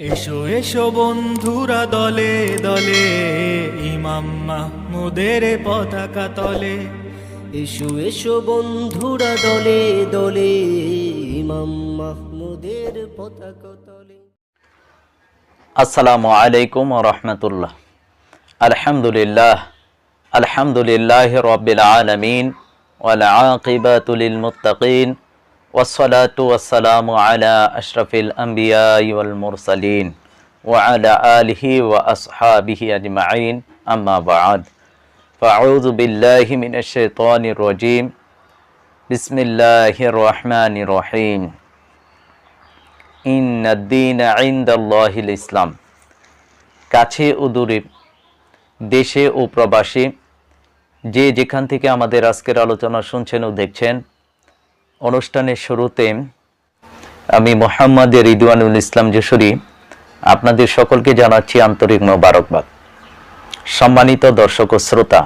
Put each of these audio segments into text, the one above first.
এসো এসো বন্ধুরা দলে দলে ইমাম মাহমুদের পতাকা তলে। এসো এসো বন্ধুরা দলে দলে ইমাম মাহমুদের পতাকা তলে। আসসালামু আলাইকুম রহমতুল্লাহ। আলহামদুলিল্লাহ আলহামদুলিল্লাহ রবিল আলমিন ওয়াল আকিবাতুল মুত্তাকিন والصلاة والسلام على أشرف الأنبياء والمرسلين وعلى آله وأصحابه أجمعين أما بعد فأعوذ بالله من الشيطان الرجيم بسم الله الرحمن الرحيم ইন্নাদ্দিন ইন্দাল্লাহিল ইসলাম কাছে ও দূরে দেশে ও প্রবাসী যে যেখান থেকে আমাদের আজকের আলোচনা শুনছেন ও দেখছেন অনুষ্ঠানের শুরুতে আমি মোহাম্মদ রিদওয়ানুল ইসলাম যশোরী আপনাদের সকলকে জানাচ্ছি আন্তরিক মোবারকবাদ। সম্মানিত দর্শক ও শ্রোতা,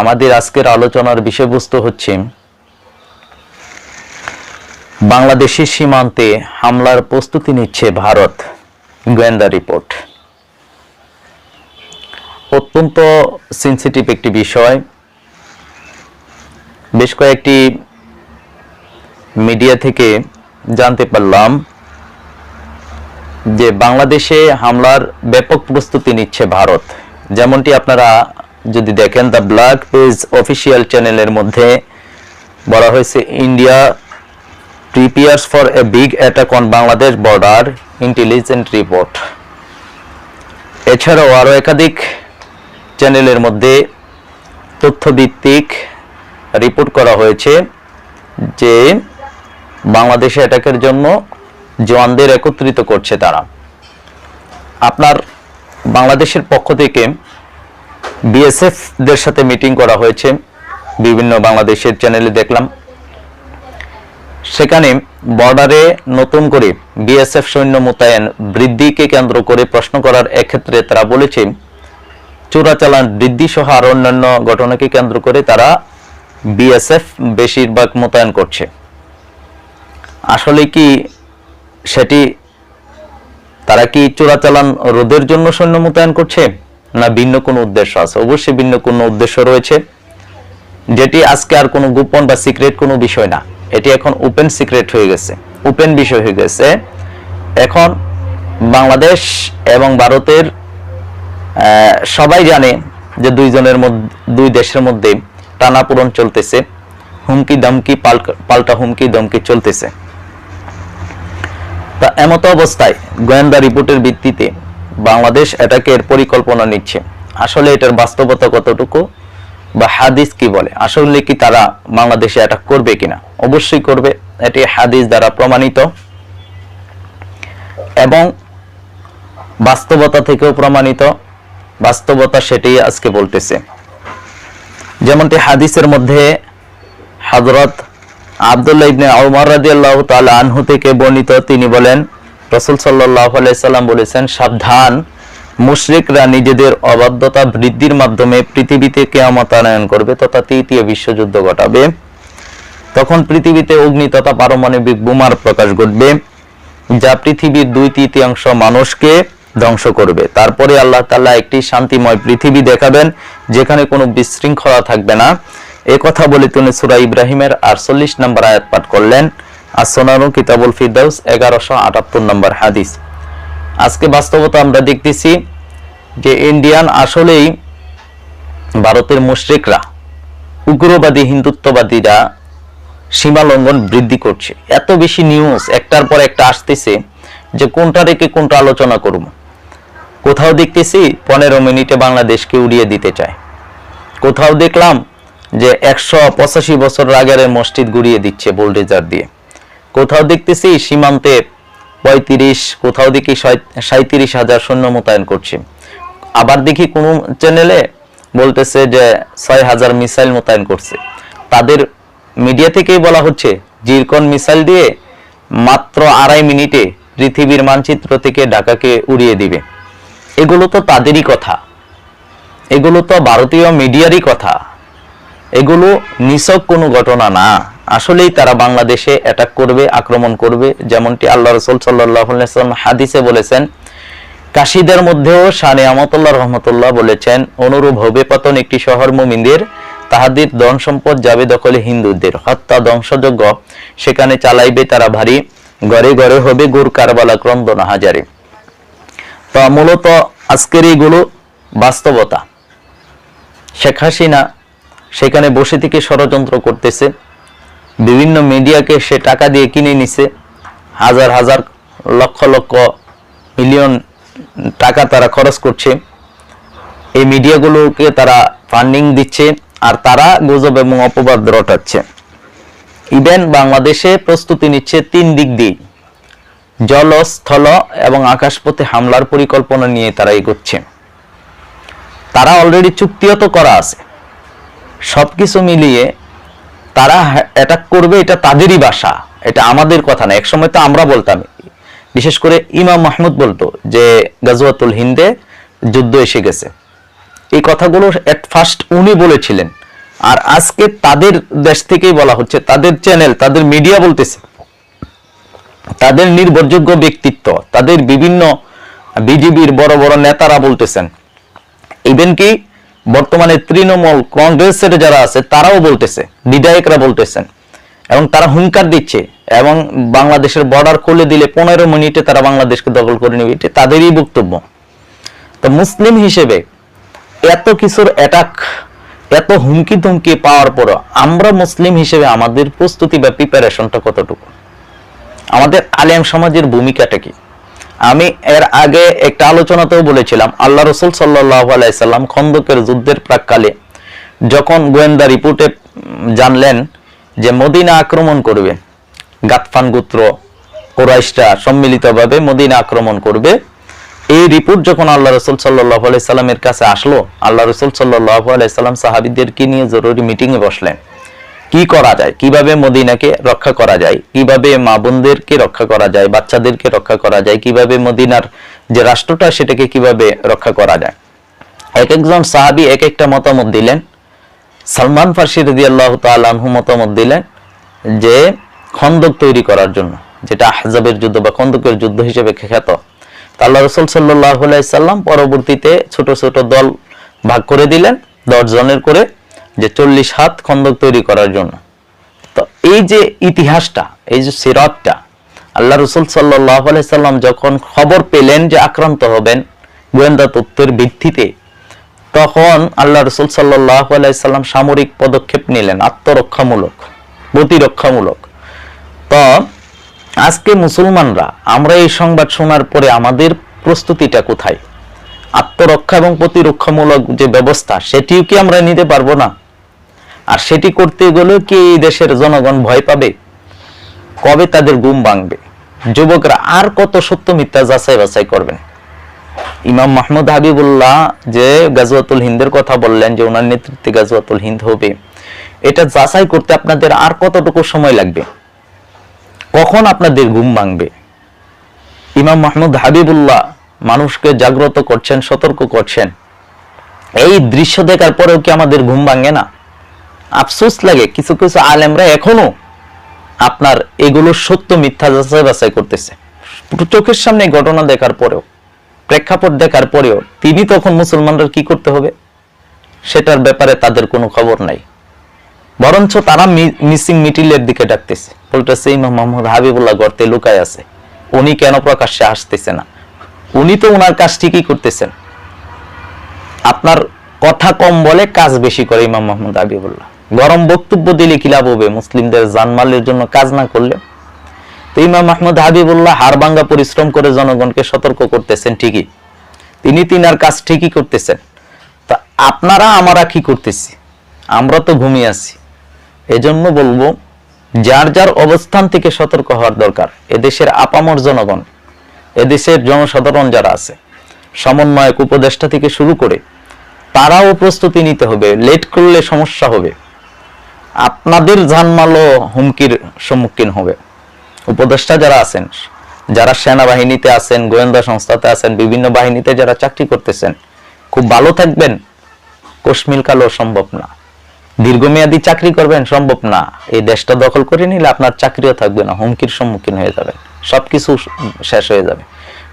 আমাদের আজকের আলোচনার বিষয়বস্তু হচ্ছে বাংলাদেশের সীমান্তে হামলার প্রস্তুতি নিচ্ছে ভারত, গোয়েন্দা রিপোর্ট। অত্যন্ত সেন্সিটিভ একটি বিষয়। বেশ কয়েকটি মিডিয়া থেকে জানতে পারলাম যে বাংলাদেশে হামলার ব্যাপক প্রস্তুতি নিচ্ছে ভারত। যেমনটি আপনারা যদি দেখেন, দ্য ব্ল্যাক পেজ অফিসিয়াল চ্যানেলের মধ্যে বলা হয়েছে, India prepares for a big attack on Bangladesh border intelligence report এছাড়াও আরও একাধিক চ্যানেলের মধ্যে তথ্যভিত্তিক রিপোর্ট করা হয়েছে যে বাংলাদেশে অ্যাটাকের জন্য জওয়ানদের একত্রিত করছে তারা। আপনার বাংলাদেশের পক্ষ থেকে বিএসএফ দের সাথে মিটিং করা হয়েছে। বিভিন্ন বাংলাদেশের চ্যানেলে দেখলাম। সেখানে বর্ডারে নতুন করে বিএসএফ সৈন্য মোতায়েন বৃদ্ধিকে কেন্দ্র করে প্রশ্ন করার এক্ষেত্রে তারা বলেছে, চোরাচালান বৃদ্ধি সহ আর অন্যান্য ঘটনাকে কেন্দ্র করে তারা বিএসএফ বেশিরভাগ মোতায়েন করছে। আসলে কি সেটি তারা কি চোরাচালান রোধের জন্য সৈন্য মোতায়েন করছে? না ভিন্ন কোনো উদ্দেশ্য আছে? অবশ্যই ভিন্ন কোনো উদ্দেশ্য রয়েছে। যেটি আজকে আর কোনো গোপন বা সিক্রেট কোনো বিষয় না। এটি এখন ওপেন সিক্রেট হয়ে গেছে। ওপেন বিষয় হয়ে গেছে। এখন বাংলাদেশ এবং ভারতের সবাই জানে যে দুইজনের মধ্যে, দুই দেশের মধ্যে টানাপোড়ন চলতেছে। হুমকি দমকি পাল্টা হুমকি দমকি চলতেছে। তা এমতো অবস্থায় গোয়েন্দা রিপোর্টের ভিত্তিতে বাংলাদেশ এটাকের পরিকল্পনা নিচ্ছে। আসলে এটার বাস্তবতা কতটুকু বা হাদিস কি বলে? আসলে কি তারা বাংলাদেশে অ্যাটাক করবে কিনা? অবশ্যই করবে। এটি হাদিস দ্বারা প্রমাণিত। এবং বাস্তবতা থেকেও প্রমাণিত। বাস্তবতা সেটাই আজকে বলতেছে। যেমনটি হাদিসের মধ্যে হযরত আব্দুল্লাহ ইবনে উমর রাদিয়াল্লাহু তাআলা আনহু থেকে বর্ণিত, তিনি বলেন, রাসূল সাল্লাল্লাহু আলাইহি সাল্লাম বলেছেন, সাবধান, মুশরিকরা নিজেদের অবাধ্যতা বৃদ্ধির মাধ্যমে পৃথিবীতে কিয়ামত আনয়ন করবে তথা তৃতীয় বিশ্বযুদ্ধ ঘটাবে। তখন পৃথিবীতে অগ্নি তথা পারমাণবিক বোমার প্রকাশ ঘটবে, যা পৃথিবীর দুই তৃতীয়াংশ মানুষকে ধ্বংস করবে। তারপরে আল্লাহ তাআলা একটি শান্তিময় পৃথিবী দেখাবেন, যেখানে কোনো বিশৃঙ্খলা থাকবে না। কথা বলে তিনি সুরা ইব্রাহিমের 48 নম্বর আয়াত পাঠ করলেন। আর সোনানু কিতাবুল ফিরদাউস 1178 নম্বর হাদিস। আজকে বাস্তবতা আমরা দেখতেছি যে ইন্ডিয়ান আসলেই ভারতের মুশরিকরা, উগ্রবাদী, হিন্দুত্ববাদীরা সীমা লঙ্ঘন বৃদ্ধি করছে। এত বেশি নিউজ একটার পর একটা আসতেছে যে কোনটা রেখে কোনটা আলোচনা করব। কোথাও দেখতেছি পনেরো মিনিটে বাংলাদেশকে উড়িয়ে দিতে চায়। কোথাও দেখলাম যে একশো পঁচাশি বছর আগের মসজিদ গুড়িয়ে দিচ্ছে বোল্ডেজার দিয়ে। কোথাও দেখতেছি সীমান্তে পঁয়ত্রিশ, কোথাও দেখি সাঁত্রিশ হাজার সৈন্য মোতায়েন করছে। আবার দেখি কোন চ্যানেলে বলতেছে যে ছয় হাজার মিসাইল মোতায়েন করছে। তাদের মিডিয়া থেকেই বলা হচ্ছে, জিরকন মিসাইল দিয়ে মাত্র আড়াই মিনিটে পৃথিবীর মানচিত্র থেকে ঢাকাকে উড়িয়ে দিবে। এগুলো তো তাদেরই কথা। এগুলো তো ভারতীয় মিডিয়ারই কথা। এগুলো নিছক কোনো ঘটনা না। আসলেই তারা বাংলাদেশে অ্যাটাক করবে, আক্রমণ করবে, যেমনটি আল্লাহ রসুল সাল্লাম হাদিসে বলেছেন, কাশিদের মধ্যেও শানে আমতুল্লাহ রহমতুল্লাহ বলেছেন, অনুরূপ হবে পতন একটি শহর মুমিনদের, তাহাদের ধন সম্পদ যাবে দখলে হিন্দুদের। হত্যা ধ্বংসযোগ্য সেখানে চালাইবে তারা ভারী, ঘরে ঘরে হবে গুর কারবালা ক্রন্দন হাজারে। তো মূলত আজকের এইগুলো বাস্তবতা। শেখ হাসিনা সেখানে বসে থেকে ষড়যন্ত্র করতেছে। বিভিন্ন মিডিয়াকে সে টাকা দিয়ে কিনে নিছে। হাজার হাজার লক্ষ লক্ষ মিলিয়ন টাকা তারা খরচ করছে। এই মিডিয়াগুলোকে তারা ফান্ডিং দিচ্ছে আর তারা গুজব এবং অপবাদ রটাচ্ছে। ইভেন বাংলাদেশে প্রস্তুতি নিচ্ছে তিন দিক দিয়ে জল, স্থল এবং আকাশপথে হামলার পরিকল্পনা নিয়ে তারা এগোচ্ছে। তারা অলরেডি চুক্তিও তো করা আছে। সবকিছু মিলিয়ে তারা অ্যাটাক করবে এটা তাদেরই বাসা। এটা আমাদের কথা না। একসময় তো আমরা বলতাম। বিশেষ করে ইমাম মাহমুদ বলতো যে, গাজওয়াতুল হিন্দে যুদ্ধ এসে গেছে। এই কথাগুলো এট ফার্স্ট উনি বলেছিলেন। আর আজকে তাদের দেশ থেকেই বলা হচ্ছে, তাদের চ্যানেল তাদের মিডিয়া বলতেছে। তাদের নির্ভরযোগ্য ব্যক্তিত্ব, তাদের বিভিন্ন বিজেপির বড় বড় নেতারা বলতেছেন। ইভেন কি বর্তমানে তৃণমূল কংগ্রেসের যারা আছে, তারাও বলতেছে বিধায়করা বলতেছেন। এবং তারা হুঙ্কার দিচ্ছে এবং বাংলাদেশের বর্ডার খুলে দিলে পনেরো মিনিটে তারা বাংলাদেশকে দখল করে নেবে, এটা তাদেরই বক্তব্য। তো মুসলিম হিসেবে এত কিছুর অ্যাটাক এত হুমকি ধুমকি পাওয়ার পরও আমরা মুসলিম হিসেবে আমাদের প্রস্তুতি বা প্রিপারেশনটা কতটুকু? আমাদের আলেম সমাজের ভূমিকাটা কি? আমি এর আগে একটা আলোচনাতেও বলেছিলাম, আল্লাহ রসুল সাল্লাহ খন্দকের যুদ্ধের প্রাককালে যখন গোয়েন্দা রিপোর্টে জানলেন যে মদিনা আক্রমণ করবে, গাতফান গোত্র কোরাইশটা সম্মিলিতভাবে মদিনা আক্রমণ করবে, এই রিপোর্ট যখন আল্লাহ রসুল সাল্লাহ আলাইসাল্লামের কাছে আসলো, আল্লাহ রসুল সাল্লাহ আলাইসাল্লাম সাহাবিদেরকে নিয়ে জরুরি মিটিংয়ে বসলেন। কি করা যায়? কীভাবে মদিনাকে রক্ষা করা যায়? কীভাবে মা বোনদেরকে রক্ষা করা যায়? বাচ্চাদেরকে রক্ষা করা যায়? কীভাবে মদিনার যে রাষ্ট্রটা, সেটাকে কীভাবে রক্ষা করা যায়? এক একজন সাহাবি এক একটা মতামত দিলেন। সালমান ফার্সি রদি আল্লাহ তালু মতামত দিলেন যে, খন্দক তৈরি করার জন্য, যেটা আহজাবের যুদ্ধ বা খন্দকের যুদ্ধ হিসেবে খ্যাত। আল্লাহ রসুল সাল্লাহ সাল্লাম পরবর্তীতে ছোট ছোট দল ভাগ করে দিলেন, দশ জনের করে যে চল্লিশ হাত খন্দক তৈরি করার জন্য। তো এই যে ইতিহাসটা, এই যে সিরাতটা, আল্লাহ রসুল সাল্লাহ সাল্লাম যখন খবর পেলেন যে আক্রান্ত হবেন গোয়েন্দা তত্ত্বের ভিত্তিতে, তখন আল্লাহ রসুল সাল্লাহ সাল্লাম সামরিক পদক্ষেপ নিলেন, আত্মরক্ষামূলক, প্রতিরক্ষামূলক। তো আজকে মুসলমানরা, আমরা এই সংবাদ শোনার পরে আমাদের প্রস্তুতিটা কোথায়? আত্মরক্ষা এবং প্রতিরক্ষামূলক যে ব্যবস্থা, সেটিও কি আমরা নিতে পারব না? আর সেটি করতে গেলেও কি এই দেশের জনগণ ভয় পাবে? কবে তাদের ঘুম ভাঙবে? যুবকরা আর কত সত্য মিথ্যা যাচাই বাছাই করবেন? ইমাম মাহমুদ হাবিবুল্লাহ যে গাজওয়াতুল হিন্দের কথা বললেন যে ওনার নেতৃত্বে গাজওয়াতুল হিন্দ হবে, এটা যাচাই করতে আপনাদের আর কতটুকু সময় লাগবে? কখন আপনাদের ঘুম ভাঙবে? ইমাম মাহমুদ হাবিবুল্লাহ মানুষকে জাগ্রত করছেন, সতর্ক করছেন। এই দৃশ্য দেখার পরেও কি আমাদের ঘুম ভাঙে না? আফসোস লাগে, কিছু কিছু আলেমরা এখনও আপনার এগুলো সত্য মিথ্যা যাচাই বাছাই করতেছে। চোখের সামনে ঘটনা দেখার পরেও, প্রেক্ষাপট দেখার পরেও তিনি তখন মুসলমানরা কি করতে হবে? সেটার ব্যাপারে তাদের কোনো খবর নাই। বরঞ্চ তারা মিসিং মিটিলের দিকে ডাকতেছে। বলতেছে, ইমাম মোহাম্মদ হাবিবুল্লাহ গর্তে লুকায় আছে। উনি কেন প্রকাশ্যে আসতেছে না? উনি তো ওনার কাজ ঠিকই করতেছেন। আপনার কথা কম বলে কাজ বেশি করে ইমাম মোহাম্মদ হাবিবুল্লাহ। গরম বক্তব্য দিলে কি লাভ হবে? মুসলিমদের জানমালের জন্য কাজ না করলে? তো ইমাম মাহমুদ হাবিবুল্লাহ হাড়বাঙ্গা পরিশ্রম করে জনগণকে সতর্ক করতেছেন ঠিকই। তিনি তিনার কাজ ঠিকই করতেছেন। তা আপনারা, আমরা কি করতেছি? আমরা তো ঘুমিয়ে আছি। এজন্য বলব, যার যার অবস্থান থেকে সতর্ক হওয়ার দরকার, এদেশের আপামর জনগণ। এদেশের জনসাধারণ যারা আছে, সমন্বয়ক উপদেষ্টা থেকে শুরু করে তারাও প্রস্তুতি নিতে হবে, লেট করলে সমস্যা হবে। আপনাদের জানমালও হুমকির সম্মুখীন হবে। উপদেষ্টা যারা আছেন, যারা সেনাবাহিনীতে আছেন, গোয়েন্দা সংস্থাতে আছেন, বিভিন্ন বাহিনীতে যারা চাকরি করতেছেন, খুব ভালো থাকবেন। কোশমিল কালো সম্ভব না। দীর্ঘমেয়াদী চাকরি করবেন সম্ভব না। এই দেশটা দখল করে নিলে আপনার চাকরিও থাকবে না, হুমকির সম্মুখীন হয়ে যাবেন। সবকিছু শেষ হয়ে যাবে।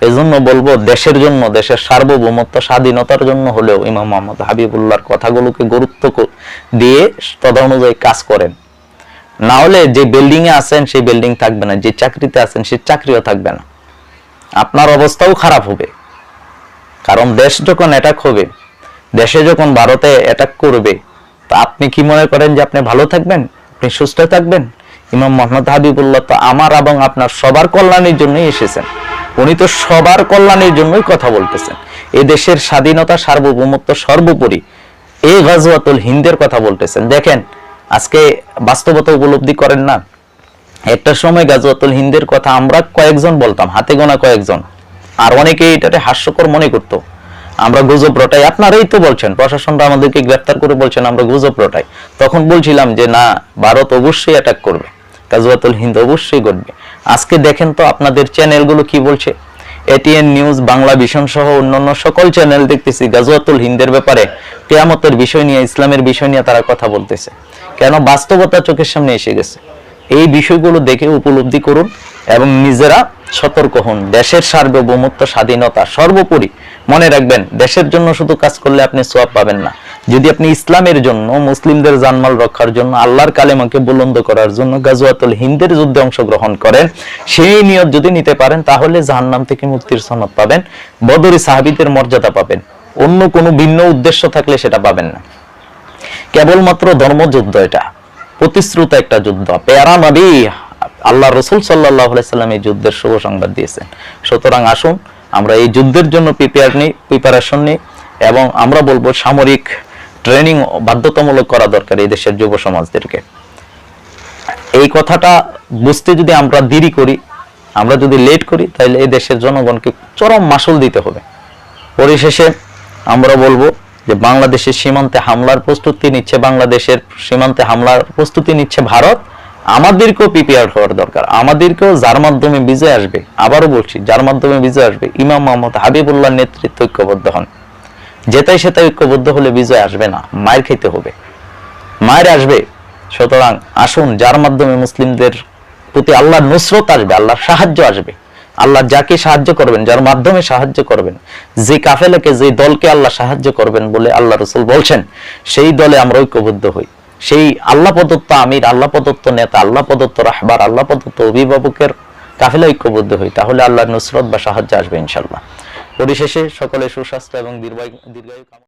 এজন্য বলব, দেশের জন্য, দেশের সার্বভৌমত্ব, স্বাধীনতার জন্য হলেও ইমাম মোহাম্মদ হাবিবুল্লাহর কথাগুলোকে গুরুত্ব দিয়ে কাজ করেন। না হলে যে আছেন, সেই বিল্ডিং থাকবে না। যে চাকরিতে আছেন, সেই চাকরিও থাকবে না। আপনার অবস্থাও খারাপ হবে। কারণ দেশ যখন অ্যাটাক হবে, দেশে যখন ভারতে অ্যাটাক করবে, তা আপনি কি মনে করেন যে আপনি ভালো থাকবেন? আপনি সুস্থ থাকবেন? ইমাম মোহাম্মদ হাবিবুল্লাহ তো আমার এবং আপনার সবার কল্যাণের জন্যই এসেছেন। উনি তো সবার কল্যাণের জন্যই কথা বলতেছেন। এই দেশের স্বাধীনতা সার্বভৌমত্ব সর্বোপরি এই গাজওয়াতুল হিন্দের কথা বলতেছেন। দেখেন, আজকে বাস্তবতা উপলব্ধি করেন না। একটা সময় গাজওয়াতুল হিন্দের কথা আমরা কয়েকজন বলতাম, হাতে গোনা কয়েকজন। আর অনেকে এটাতে হাস্যকর মনে করতো। আমরা গুজব রটাই, আপনারাই তো বলছেন, প্রশাসনরা আমাদেরকে গ্রেফতার করে বলছেন, আমরা গুজব রটাই। তখন বলছিলাম যে, না, ভারত অবশ্যই অ্যাটাক করবে। গাজওয়াতুল হিন্দ অবশ্যই ঘটবে। আজকে দেখেন তো আপনাদের চ্যানেলগুলো কি বলছে? এটিএন নিউজ বাংলা ভিশন সহ অন্যান্য সকল চ্যানেল দেখতেছি গাজওয়াতুল হিন্দের ব্যাপারে। কেয়ামতের বিষয় নিয়ে, ইসলামের বিষয় নিয়ে তারা কথা বলতেছে। কেন? বাস্তবতা চোখের সামনে এসে গেছে। এই বিষয়গুলো দেখে উপলব্ধি করুন এবং নিজেরা সতর্ক হন। দেশের সার্বভৌমত্ব, স্বাধীনতা সর্বোপরি মনে রাখবেন, দেশের জন্য শুধু কাজ করলে আপনি সোয়াব পাবেন না। যদি আপনি ইসলামের জন্য, মুসলিমদের জানমাল রক্ষার জন্য, আল্লাহর কালেমাকে বুলন্দ করার জন্য গাজওয়াতুল হিন্দের যুদ্ধে অংশগ্রহণ করেন, সেই নিয়ত যদি নিতে পারেন, তাহলে জাহান্নাম থেকে মুক্তির সনদ পাবেন, বদরি সাহাবিদের মর্যাদা পাবেন। অন্য কোনো ভিন্ন উদ্দেশ্য থাকলে সেটা পাবেন না। কেবলমাত্র ধর্মযুদ্ধ এটা। প্রতিশ্রুত একটা যুদ্ধ। পেয়ারা নবী, আল্লাহ রসুল সাল্লাহ সাল্লাম এই যুদ্ধের শুভ সংবাদ দিয়েছেন। সুতরাং আসুন, আমরা এই যুদ্ধের জন্য প্রিপেয়ার নিই প্রিপারেশন নিই এবং আমরা বলব সামরিক ট্রেনিং বাধ্যতামূলক করা দরকার এই দেশের যুব সমাজদেরকে। এই কথাটা বুঝতে যদি আমরা দেরি করি, আমরা যদি লেট করি, তাহলে এই দেশের জনগণকে চরম মাসুল দিতে হবে। পরিশেষে আমরা বলব যে বাংলাদেশের সীমান্তে হামলার প্রস্তুতি নিচ্ছে বাংলাদেশের সীমান্তে হামলার প্রস্তুতি নিচ্ছে ভারত। আমাদেরকেও প্রিপেয়ার হওয়ার দরকার। আমাদেরকেও যার মাধ্যমে বিজয় আসবে, আবারও বলছি, যার মাধ্যমে বিজয় আসবে, ইমাম মোহাম্মদ হাবিবুল্লাহ নেতৃত্ব ঐক্যবদ্ধ হন। যেটাই সেটাই ঐক্যবদ্ধ হলে বিজয় আসবে না, মায়ের খেতে হবে। মায়ের আসবে, সুতরাং আসুন, যার মাধ্যমে মুসলিমদের প্রতি আল্লাহর নুসরত আসবে, আল্লাহর সাহায্য আসবে। আল্লাহ যাকে সাহায্য করবেন, যার মাধ্যমে সাহায্য করবেন, যে কাফেলাকে, যে দলকে আল্লাহ সাহায্য করবেন বলে আল্লাহ রসুল বলছেন, সেই দলে আমরা ঐক্যবদ্ধ হই। সেই আল্লাহ প্রদত্ত আমির, আল্লাহ প্রদত্ত নেতা, আল্লাহ প্রদত্ত রাহবার, আল্লাহ প্রদত্ত অভিভাবকের কাফেলা ঐক্যবদ্ধ হই, তাহলে আল্লাহর নুসরত বা সাহায্য আসবে ইনশাল্লাহ পরিশেষে সকলে সুস্বাস্থ্য এবং দীর্ঘায়ু কামনা